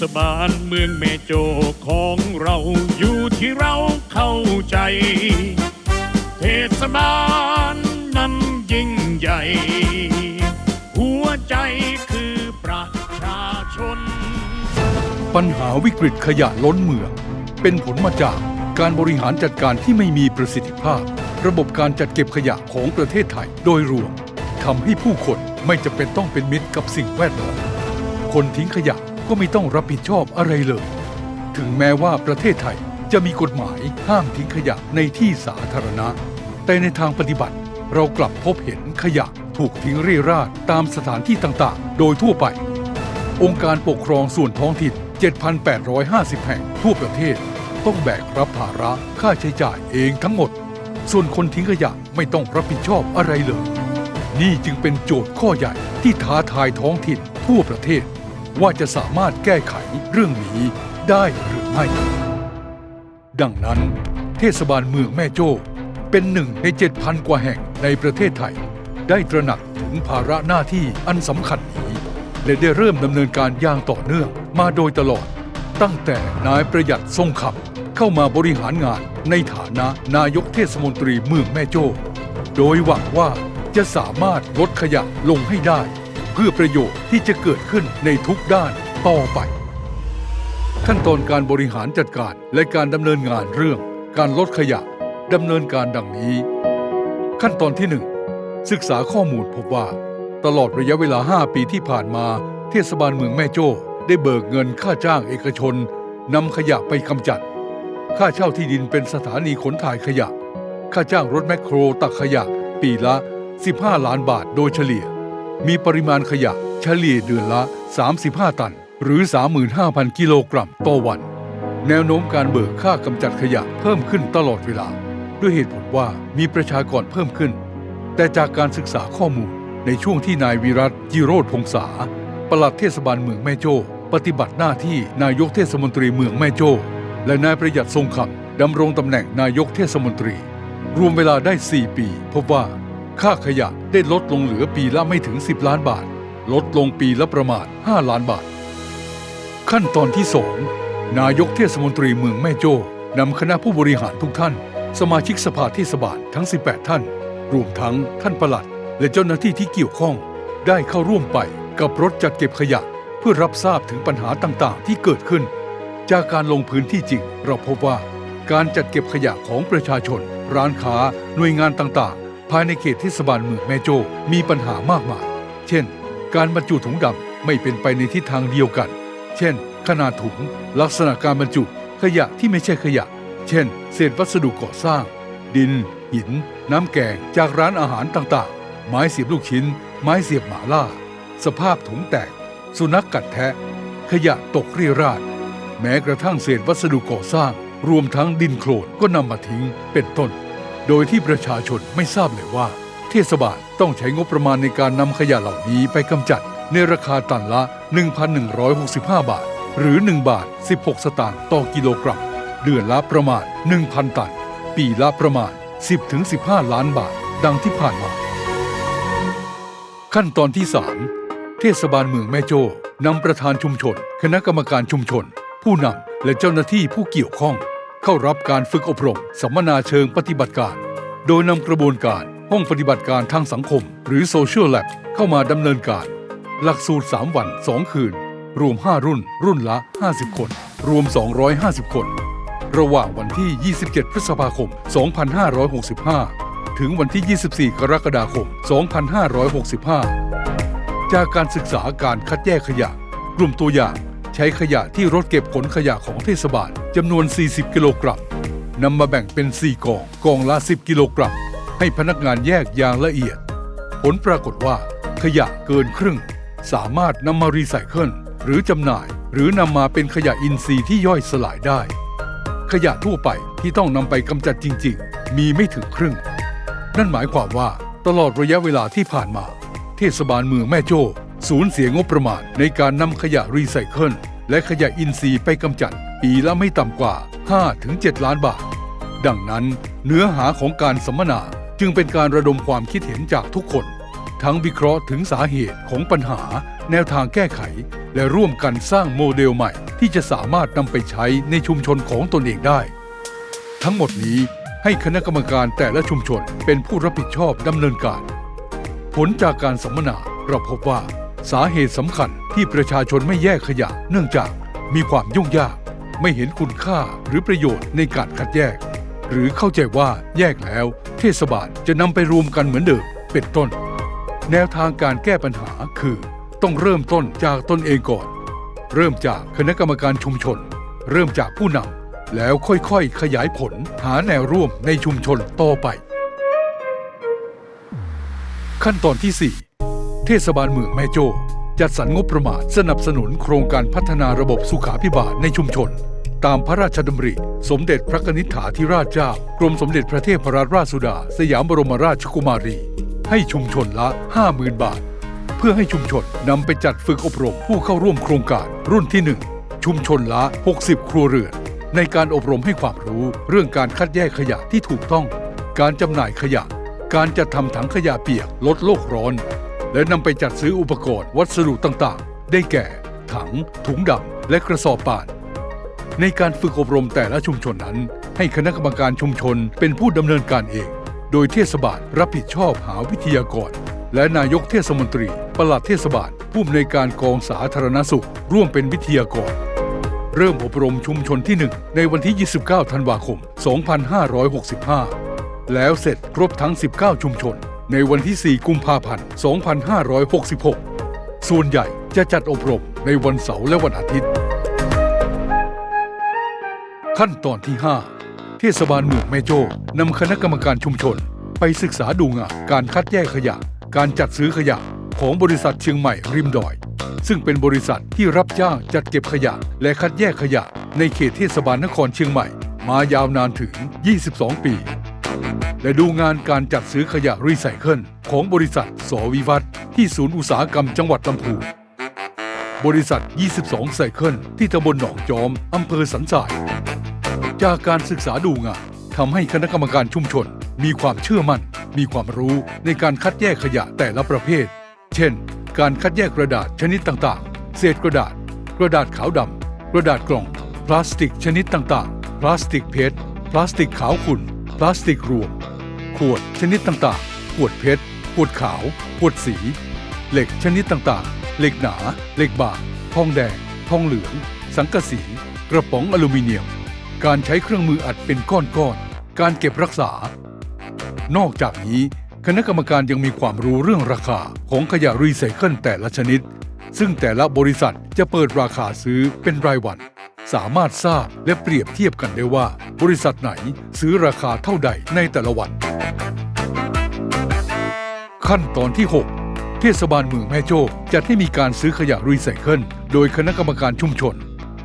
ศบาลเมืองแม่โจของเราอยู่ที่เราเข้าใจ เทศบาลนั้นยิ่งใหญ่ หัวใจคือประชาชน ปัญหาวิกฤตขยะล้นเมือง เป็นผลมาจากการบริหารจัดการที่ไม่มีประสิทธิภาพ ระบบการจัดเก็บขยะของประเทศไทยโดยรวมทำให้ผู้คนไม่จำเป็นต้องเป็นมิตรกับสิ่งแวดล้อมคนทิ้งขยะ ก็ไม่ต้องรับผิดชอบอะไรเลย ถึงแม้ว่าประเทศไทยจะมีกฎหมายห้ามทิ้งขยะในที่สาธารณะ แต่ในทางปฏิบัติเรากลับพบเห็นขยะถูกทิ้งเรี่ราดตามสถานที่ต่างๆ โดยทั่วไป องค์การปกครองส่วนท้องถิ่น 7,850 แห่งทั่วประเทศ ต้องแบกรับภาระค่าใช้จ่ายเองทั้งหมด ส่วนคนทิ้งขยะไม่ต้องรับผิดชอบอะไรเลย นี่จึงเป็นโจทย์ข้อใหญ่ที่ท้าทายท้องถิ่นทั่วประเทศ ว่าจะสามารถแก้ไขเรื่องนี้ได้หรือไม่ ดังนั้น เทศบาลเมืองแม่โจ้เป็นหนึ่งใน 7,000 กว่าแห่งในประเทศไทย ได้ตระหนักถึงภาระหน้าที่อันสำคัญนี้ และได้เริ่มดำเนินการอย่างต่อเนื่องมาโดยตลอด ตั้งแต่นายประหยัดทรงคำเข้ามาบริหารงานในฐานะนายกเทศมนตรีเมืองแม่โจ้ โดยหวังว่าจะสามารถลดขยะลงให้ได้ พื่อประโยชน์ที่จะเกิดขึ้นในทุกด้านต่อไป ขั้นตอนการบริหารจัดการและการดำเนินงานเรื่อง การลดขยะดำเนินการดังนี้ ขั้นตอนที่ 1 ศึกษาข้อมูลพบว่า ตลอดระยะเวลา 5 ปีที่ผ่านมา เทศบาลเมืองแม่โจ้ได้เบิกเงินค่าจ้างเอกชนนำขยะไปกำจัด ค่าเช่าที่ดินเป็นสถานีขนถ่ายขยะ ค่าจ้างรถแมคโครตักขยะ ปีละ 15 ล้านบาทโดยเฉลี่ย มีปริมาณขยะเฉลี่ยเดือนละ 35 ตัน หรือ 35,000 กิโลกรัมต่อวัน แนวโน้มการเบิกค่ากำจัดขยะเพิ่มขึ้นตลอดเวลา ด้วยเหตุผลว่ามีประชากรเพิ่มขึ้น แต่จากการศึกษาข้อมูลในช่วงที่นายวิรัตจิโรธพงษาปลัดเทศบาลเมืองแม่โจ้ ปฏิบัติหน้าที่นายกเทศมนตรีเมืองแม่โจ้ และนายประหยัดทรงคำดำรงตำแหน่งนายกเทศมนตรี รวมเวลาได้ 4 ปี พบว่า ค่าขยะได้ลดลงเหลือปีละไม่ถึง 10 ล้านบาท ลดลงปีละประมาณ 5 ล้านบาท ขั้นตอนที่ 2 นายกเทศมนตรีเมืองแม่โจ้นำคณะผู้บริหารทุกท่าน สมาชิกสภาเทศบาลทั้ง 18 ท่าน รวมทั้งท่านประหลัด และเจ้าหน้าที่ที่เกี่ยวข้อง ได้เข้าร่วมไปกับรถจัดเก็บขยะ เพื่อรับทราบถึงปัญหาต่างๆ ที่เกิดขึ้น จากการลงพื้นที่จริง เราพบว่า การจัดเก็บขยะของประชาชน ร้านค้า หน่วยงานต่างๆ ภายในเขตเทศบาลเมืองแมโจมีปัญหามากมาย เช่น การบรรจุถุงดำไม่เป็นไปในทิศทางเดียวกัน เช่น ขนาดถุง ลักษณะการบรรจุ ขยะที่ไม่ใช่ขยะ เช่น เศษวัสดุก่อสร้าง ดิน หิน น้ำแกงจากร้านอาหารต่างๆ ไม้เสียบลูกชิ้น ไม้เสียบหมาล่า สภาพถุงแตก สุนัขกกัดแทะ ขยะตกเรี่ยราดแม้กระทั่งเศษวัสดุก่อสร้าง รวมทั้งดินโคลนก็นำมาทิ้งเป็นต้น โดยที่ประชาชนไม่ทราบเลยว่า เทศบาลต้องใช้งบประมาณในการนำขยะเหล่านี้ไปกำจัด ในราคาตันละ 1,165 บาท หรือ 1 บาท 16 สตางค์ต่อกิโลกรัม เดือนละประมาณ 1,000 ตัน ปีละประมาณ 10-15 ล้านบาท ดังที่ผ่านมา ขั้นตอนที่ 3 เทศบาลเมืองแม่โจ้นำประธานชุมชน คณะกรรมการชุมชน ผู้นำและเจ้าหน้าที่ผู้เกี่ยวข้อง เข้ารับการฝึกอบรมสัมมนาเชิงปฏิบัติการ โดยนำกระบวนการห้องปฏิบัติการทางสังคม หรือ Social Lab เข้ามาดำเนินการ หลักสูตร 3 วัน 2 คืน รวม 5 รุ่น รุ่นละ 50 คน รวม 250 คน ระหว่างวันที่ 27 พฤษภาคม 2565 ถึงวันที่ 24 กรกฎาคม 2565 จากการศึกษาการคัดแยกขยะ กลุ่มตัวอย่าง ช้ขยะที่รถเก็บขนขยะของเทศบาลจำนวน 40 กิโลกรัมนำมาแบ่งเป็น 4กองกองละ 10 กิโลกรัม ให้พนักงานแยกอย่างละเอียด ผลปรากฏว่า ขยะเกินครึ่ง สามารถนำมารีไซเคิลหรือจำหน่าย หรือนำมาเป็นขยะอินทรีย์ที่ย่อยสลายได้ ขยะทั่วไปที่ต้องนำไปกำจัดจริง ๆ มีไม่ถึงครึ่ง นั่นหมายความว่าตลอดระยะเวลาที่ผ่านมา เทศบาลเมืองแม่โจ้สูญเสียงบประมาณในการนำขยะรีไซเคิล และขยะอินทรีย์ไปกำจัดปีละไม่ต่ำกว่า 5-7 ล้านบาท ดังนั้นเนื้อหาของการสัมมนาจึงเป็นการระดมความคิดเห็นจากทุกคน ทั้งวิเคราะห์ถึงสาเหตุของปัญหา แนวทางแก้ไข และร่วมกันสร้างโมเดลใหม่ ที่จะสามารถนำไปใช้ในชุมชนของตนเองได้ ทั้งหมดนี้ให้คณะกรรมการแต่ละชุมชนเป็นผู้รับผิดชอบดำเนินการ ผลจากการสัมมนาเราพบว่า สาเหตุสำคัญที่ประชาชนไม่แยกขยะ เนื่องจากมีความยุ่งยาก ไม่เห็นคุณค่าหรือประโยชน์ในการคัดแยก หรือเข้าใจว่าแยกแล้ว เทศบาลจะนำไปรวมกันเหมือนเดิมเป็นต้น แนวทางการแก้ปัญหาคือ ต้องเริ่มต้นจากตนเองก่อน เริ่มจากคณะกรรมการชุมชน เริ่มจากผู้นำแล้วค่อยๆ ขยายผลหาแนวร่วมในชุมชนต่อไป ขั้นตอนที่ 4 เทศบาลเมืองแม่โจ้จัดสรรงบประมาณสนับสนุนโครงการพัฒนาระบบสุขาพิบาลในชุมชน ตามพระราชดำริ สมเด็จพระนิษฐาธิราชเจ้ากรมสมเด็จพระเทพรัตนราชสุดา สยามบรมราชกุมารี ให้ชุมชนละ 50,000 บาท เพื่อให้ชุมชนนำไปจัดฝึกอบรมผู้เข้าร่วมโครงการรุ่นที่ 1 ชุมชนละ 60 ครัวเรือนในการอบรมให้ความรู้เรื่องการคัดแยกขยะที่ถูกต้อง การจำหน่ายขยะ การจัดทำถังขยะเปียกลดโลกร้อน และนำไปจัดซื้ออุปกรณ์วัสดุต่างๆ ได้แก่ ถัง ถุงดำและกระสอบป่าน ในการฝึกอบรมแต่ละชุมชนนั้น ให้คณะกรรมการชุมชนเป็นผู้ดำเนินการเอง โดยเทศบาลรับผิดชอบหาวิทยากร และนายกเทศมนตรี ปลัดเทศบาล ผู้อำนวยการกองสาธารณสุข ร่วมเป็นวิทยากร เริ่มอบรมชุมชนที่ 1 ในวันที่ 29 ธันวาคม 2565 แล้วเสร็จครบทั้ง 19 ชุมชน ในวันที่ 4 กุมภาพันธ์ 2566 ส่วนใหญ่จะจัดอบรมในวันเสาร์และวันอาทิตย์ ขั้นตอนที่ 5 เทศบาลเมืองแม่โจ้นำคณะกรรมการชุมชน ไปศึกษาดูงานการคัดแยกขยะ การจัดซื้อขยะของบริษัทเชียงใหม่ริมดอย ซึ่งเป็นบริษัทที่รับจ้างจัดเก็บขยะ และคัดแยกขยะ ในเขตเทศบาลนครเชียงใหม่ มายาวนานถึง 22 ปี และดูงานการจัดซื้อขยะรีไซเคิลของบริษัทสวิวัฒที่ศูนย์อุตสาหกรรมจังหวัดลำพูนบริษัท 22 ไซเคิลที่ตำบลหนองจอม อำเภอสันทราย จากการศึกษาดูงานทำให้คณะกรรมการชุมชน มีความเชื่อมั่น มีความรู้ในการคัดแยกขยะแต่ละประเภท เช่น การคัดแยกกระดาษชนิดต่างๆ เศษกระดาษ กระดาษขาวดำกระดาษกล่อง พลาสติกชนิดต่างๆ พลาสติกเพชรพลาสติกขาวขุ่น พลาสติกรวม ขวดชนิดต่างๆ ขวดเพชร ขวดขาว ขวดสี เหล็กชนิดต่างๆ เหล็กหนา เหล็กบาง ทองแดง ทองเหลือง สังกะสี กระป๋องอลูมิเนียม การใช้เครื่องมืออัดเป็นก้อนๆ การเก็บรักษา นอกจากนี้คณะกรรมการยังมีความรู้เรื่องราคาของขยะรีไซเคิลแต่ละชนิด ซึ่งแต่ละบริษัทจะเปิดราคาซื้อเป็นรายวัน สามารถทราบและเปรียบเทียบกันได้ว่า บริษัทไหนซื้อราคาเท่าใดในแต่ละวัน ขั้นตอนที่ 6 เทศบาลเมืองแม่โจ้จัดให้มีการซื้อขยะรีไซเคิลโดยคณะกรรมการชุมชน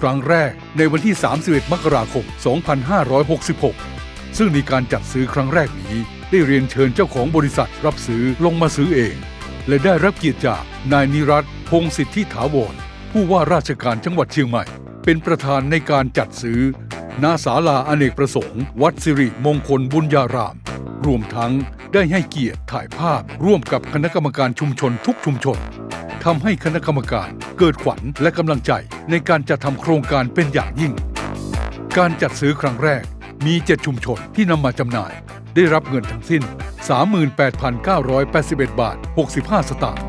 ครั้งแรกในวันที่ 31 มกราคม 2566 ซึ่งในการจัดซื้อครั้งแรกนี้ ได้เรียนเชิญเจ้าของบริษัทรับซื้อลงมาซื้อเอง และได้รับเกียรติจากนายนิรัตพงศิทธิถาวรผู้ว่าราชการจังหวัดเชียงใหม่ เป็นประธานในการจัดซื้อณศาลาอเนกประสงค์ วัดสิริมงคลบุญญาราม รวมทั้งได้ให้เกียรติถ่ายภาพร่วมกับคณะกรรมการชุมชนทุกชุมชนทำให้คณะกรรมการเกิดขวัญและกำลังใจในการจัดทำโครงการเป็นอย่างยิ่ง การจัดซื้อครั้งแรกมี 7 ชุมชนที่นำมาจำหน่าย ได้รับเงินทั้งสิ้น 38,981 บาท 65 สตางค์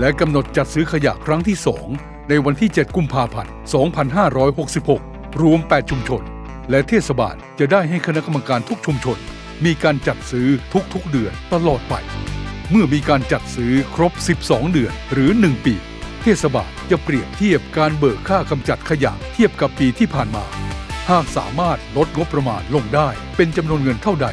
และกำหนดจัดซื้อขยะครั้งที่ 2 ในวันที่ 7 กุมภาพันธ์ 2566 รวม 8 ชุมชน และเทศบาลจะได้ให้คณะกรรมการทุกชุมชน มีการจัดซื้อทุกๆเดือนตลอดไป เมื่อมีการจัดซื้อครบ 12 เดือนหรือ 1 ปี เทศบาลจะเปรียบเทียบการเบิกค่ากำจัดขยะเทียบกับปีที่ผ่านมา หากสามารถลดงบประมาณลงได้ เป็นจำนวนเงินเท่าใด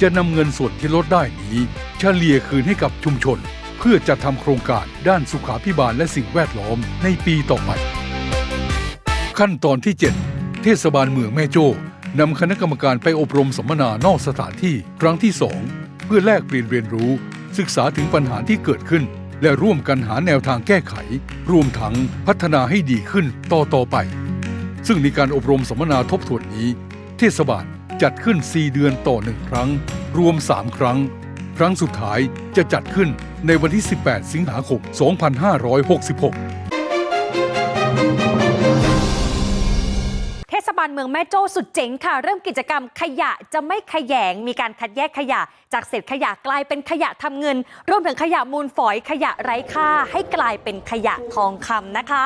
จะนำเงินส่วนที่ลดได้นี้ เฉลี่ยคืนให้กับชุมชน เพื่อจะทำโครงการด้านสุขาพิบาลและสิ่งแวดล้อมในปีต่อไปขั้นตอนที่ 7 เทศบาลเมืองแม่โจ้ นำคณะกรรมการไปอบรมสัมมนานอกสถานที่ครั้งที่ 2 เพื่อแลกเปลี่ยนเรียนรู้ ศึกษาถึงปัญหาที่เกิดขึ้น และร่วมกันหาแนวทางแก้ไข รวมทั้งพัฒนาให้ดีขึ้นต่อต่อไป ซึ่งในการอบรมสัมมนาทบทวนนี้ เทศบาลจัดขึ้น 4 เดือนต่อ 1 ครั้ง รวม 3 ครั้ง ครั้งสุดท้ายจะจัดขึ้นในวันที่ 18 สิงหาคม 2566าลเมืองแม่โจ้สุดเจ๋งค่ะ เริ่มกิจกรรมขยะจะไม่ขยง มีการคัดแยกขยะ จากเศษขยะกลายเป็นขยะทำเงิน รวมถึงขยะมูลฝอยขยะไร้ค่า ให้กลายเป็นขยะทองคำนะคะ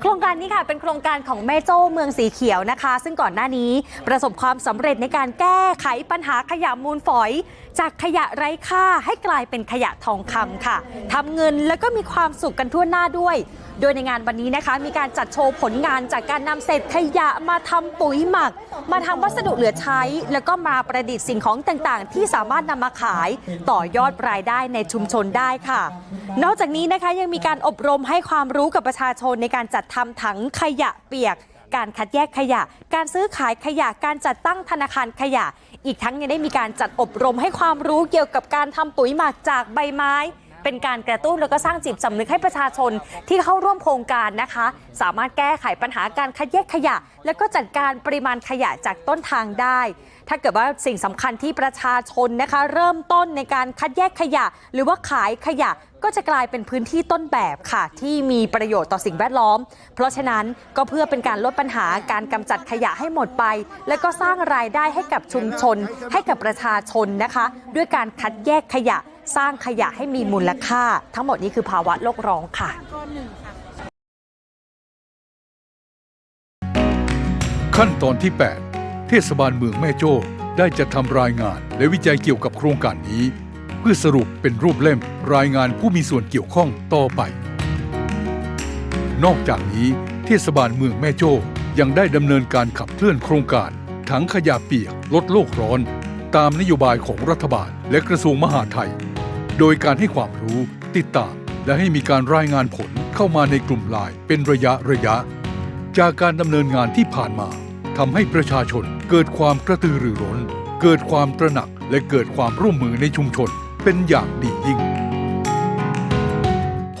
โครงการนี้ค่ะเป็นโครงการของแม่โจ้เมืองสีเขียวนะคะ ซึ่งก่อนหน้านี้ประสบความสำเร็จในการแก้ไขปัญหาขยะมูลฝอย จากขยะไร้ค่าให้กลายเป็นขยะทองคำค่ะทำเงินแล้วก็มีความสุขกันทั่วหน้าด้วย โดยในงานวันนี้นะคะมีการจัดโชว์ผลงานจากการนำเศษขยะมาทำปุ๋ยหมัก มาทำวัสดุเหลือใช้ แล้วก็มาประดิษฐ์สิ่งของต่างๆ ที่สามารถนำมาขายต่อยอดรายได้ในชุมชนได้ค่ะ นอกจากนี้นะคะยังมีการอบรมให้ความรู้กับประชาชนในการจัดทำถังขยะเปียกการคัดแยกขยะ การซื้อขายขยะ การจัดตั้งธนาคารขยะ อีกทั้งยังได้มีการจัดอบรมให้ความรู้เกี่ยวกับการทำปุ๋ยหมักจากใบไม้ เป็นการกระตุ้นแล้วก็สร้างจิตสำนึกให้ประชาชนที่เข้าร่วมโครงการนะคะ สามารถแก้ไขปัญหาการคัดแยกขยะ แล้วก็จัดการปริมาณขยะจากต้นทางได้ ถ้าเกิดว่าสิ่งสำคัญที่ประชาชนนะคะ เริ่มต้นในการคัดแยกขยะ หรือว่าขายขยะก็จะกลายเป็นพื้นที่ต้นแบบค่ะ ที่มีประโยชน์ต่อสิ่งแวดล้อม เพราะฉะนั้นก็เพื่อเป็นการลดปัญหาการกำจัดขยะให้หมดไป และก็สร้างรายได้ให้กับชุมชน ให้กับประชาชนนะคะ ด้วยการคัดแยกขยะ สร้างขยะให้มีมูลค่า ทั้งหมดนี้คือภาวะโลกร้องค่ะขั้นตอนที่ 8 เทศบาลเมืองแม่โจ้ได้จัดทำรายงานและวิจัยเกี่ยวกับโครงการนี้ เพื่อสรุปเป็นรูปเล่มรายงานผู้มีส่วนเกี่ยวข้องต่อไป นอกจากนี้ เทศบาลเมืองแม่โจ้ยังได้ดำเนินการขับเคลื่อนโครงการถังขยะเปียกลดโลกร้อน ตามนโยบายของรัฐบาลและกระทรวงมหาดไทย โดยการให้ความรู้ติดตามและให้มีการรายงานผลเข้ามาในกลุ่มไลน์เป็นระยะระยะ จากการดำเนินงานที่ผ่านมา ทำให้ประชาชนเกิดความกระตือรือร้น เกิดความตระหนักและเกิดความร่วมมือในชุมชนเป็นอย่างดียิ่ง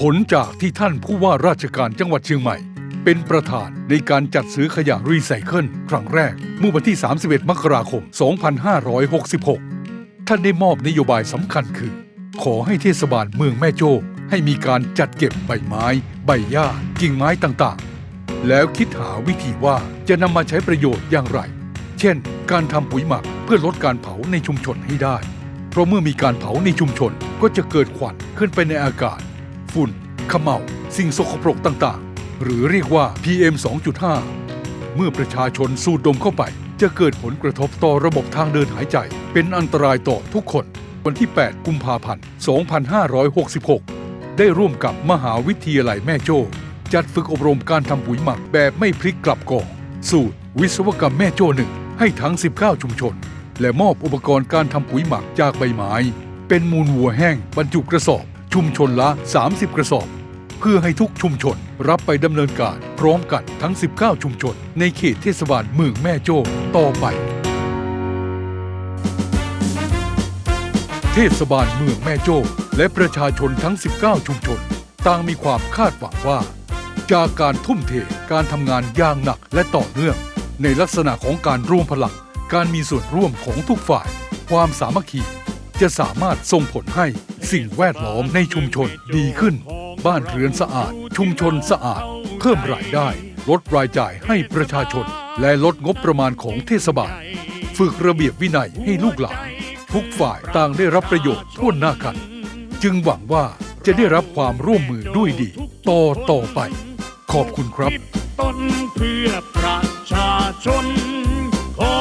ผลจากที่ท่านผู้ว่าราชการจังหวัดเชียงใหม่ เป็นประธานในการจัดซื้อขยะรีไซเคิลครั้งแรกเมื่อวันที่ 31 มกราคม 2566 ท่านได้มอบนโยบายสำคัญคือ ขอให้เทศบาลเมืองแม่โจ้ให้มีการจัดเก็บใบไม้ ใบหญ้ากิ่งไม้ต่างๆ แล้วคิดหาวิธีว่าจะนำมาใช้ประโยชน์อย่างไร เช่น การทำปุ๋ยหมักเพื่อลดการเผาในชุมชนให้ได้ เพราะเมื่อมีการเผาในชุมชนก็จะเกิดควันขึ้นไปในอากาศ ฝุ่นขมเหลาสิ่งสกปรกต่างๆ หรือเรียกว่า PM 2.5 เมื่อประชาชนสูดดมเข้าไป จะเกิดผลกระทบต่อระบบทางเดินหายใจ เป็นอันตรายต่อทุกคน วันที่ 8 กุมภาพันธ์ 2566 ได้ร่วมกับมหาวิทยาลัยแม่โจ้ จัดฝึกอบรมการทำปุ๋ยหมักแบบไม่พลิกกลับกองสูตร วิศวกรรมแม่โจ้หนึ่งให้ทั้ง 19 ชุมชน และมอบอุปกรณ์การทำปุ๋ยหมักจากใบไม้ เป็นมูลวัวแห้งบรรจุกระสอบ ชุมชนละ 30 กระสอบ เพื่อให้ทุกชุมชนรับไปดำเนินการพร้อมกันทั้ง 19 ชุมชน ในเขตเทศบาลเมืองแม่โจ้ต่อไป เทศบาลเมืองแม่โจ้และประชาชนทั้ง 19 ชุมชน ต่างมีความคาดหวังว่า จากการทุ่มเทการทำงานอย่างหนักและต่อเนื่อง ในลักษณะของการร่วมพลัง การมีส่วนร่วมของทุกฝ่าย ความสามัคคี จะสามารถส่งผลให้สิ่งแวดล้อมในชุมชนดีขึ้น บ้านเรือนสะอาด ชุมชนสะอาด เพิ่มรายได้ ลดรายจ่ายให้ประชาชน และลดงบประมาณของเทศบาล ฝึกระเบียบวินัยให้ลูกหลาน ทุกฝ่ายต่างได้รับประโยชน์ทั่วหน้ากัน จึงหวังว่าจะได้รับความร่วมมือด้วยดี ต่อต่อไป ขอบคุณครับต้นเพื่อประชาชนขอ